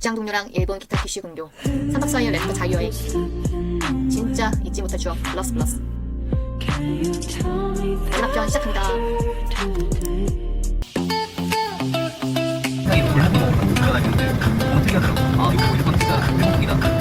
직장 동료랑 일본 기타 PC 공교 3박 4일 랩터 자유여행. 진짜 잊지 못할 추억. 플러스 플러스 마지막 편 시작합니다. 이불한번 불안하겠는데 어떻게 하더라고? 아 이거 무조건 진짜 행복이다.